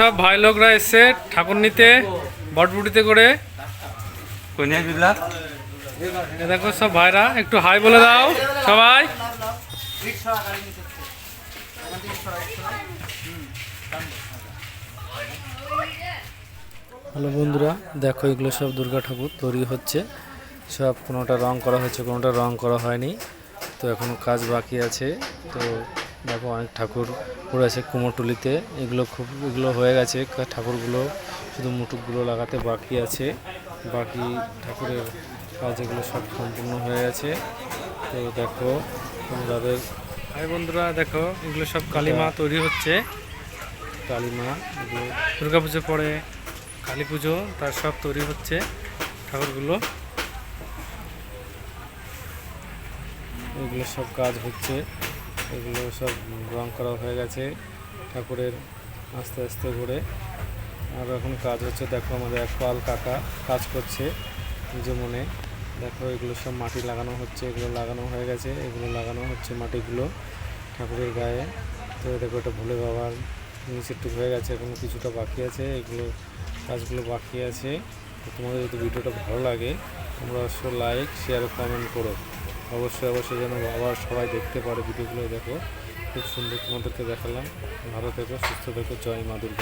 সব ভাই লোকরা এসছে ঠাকুর নিতে বটবুটিতে করে। দেখো সব ভাইরা একটু হাই বলে দাও সবাই। হ্যালো বন্ধুরা দেখো এগুলো সব দুর্গা ঠাকুর তৈরি হচ্ছে। সব কোনোটা রং করা হয়েছে কোনোটা রং করা হয়নি। তো এখনও কাজ বাকি আছে। তো দেখো অনেক ঠাকুর পড়ে আছে কুমোরটুলিতে। এগুলো খুব এগুলো হয়ে গেছে। ঠাকুরগুলো শুধু মুটুকগুলো লাগাতে বাকি আছে। বাকি ঠাকুরের কাজ এগুলো সব সম্পূর্ণ হয়ে গেছে। তো দেখো তোমাদের ভাই বন্ধুরা দেখো এগুলো সব কালীমা তৈরি হচ্ছে। কালীমা এগুলো দুর্গা পুজো পরে কালী পুজো তার সব তৈরি হচ্ছে ঠাকুরগুলো। এগুলো সব কাজ হচ্ছে। এগুলো সব রং করা হয়ে গেছে ঠাকুরের আস্তে আস্তে করে। আর এখন কাজ হচ্ছে, দেখো আমাদের এক পাল কাকা কাজ করছে নিজ মনে। দেখো এগুলো সব মাটি লাগানো হচ্ছে, এগুলো লাগানো হয়ে গেছে, এগুলো লাগানো হচ্ছে মাটিগুলো ঠাকুরের গায়ে। তো দেখো এটা ভোলে বাবার নিচের টুক হয়ে গেছে, এখনও কিছুটা বাকি আছে, এগুলো কাজগুলো বাকি আছে। তোমাদের যদি ভিডিওটা ভালো লাগে, তোমরা অবশ্যই লাইক শেয়ার কমেন্ট করো। অবশ্যই অবশ্যই যেন আবার সবাই দেখতে পারে ভিডিওগুলো, দেখো। খুব সুন্দর তোমাদেরকে দেখালাম। ভালো থেকো, সুস্থ থেকো। জয় মা দুর্গা।